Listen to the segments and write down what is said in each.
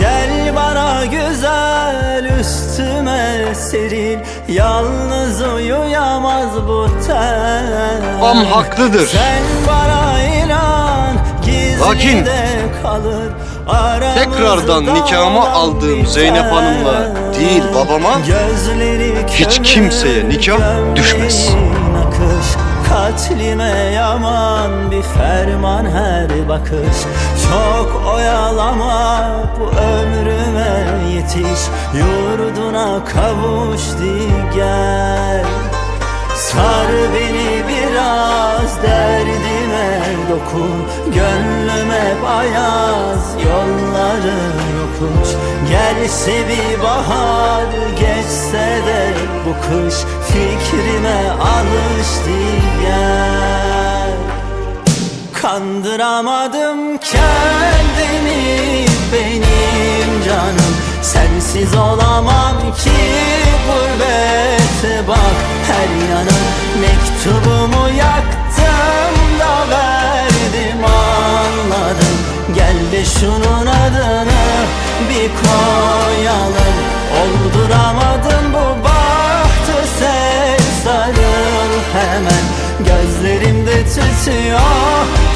Gel bana güzel üstüme seril Yalnız uyuyamaz bu ten Babam haklıdır. Sen bana inan gizli Lakin de kalır tekrardan nikahımı olan aldığım. Zeynep Hanım'la değil babama hiç kimseye nikah düşmez. akış Katlime yaman bir ferman her bakış. Çok oyalama bu ömrüme yetiş. Yurduna kavuş di gel Sar beni biraz derdime dokun. Gönlüme bayaz yolları yokuş. Gelse bir bahar Kandıramadım kendimi benim canım. Sensiz olamam ki gurbete bak her yanım Mektubumu yaktım da verdim anladım. Gel de şunun adını bir koyalım. Olduramadım bu bahtı sarıl hemen Gözlerimde tütüyor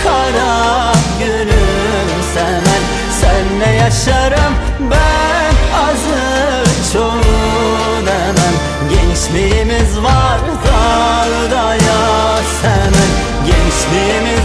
kara gülümsemen Senle yaşarım ben azı çoğu demem Gençliğimiz var darda ya semen Gençliğimiz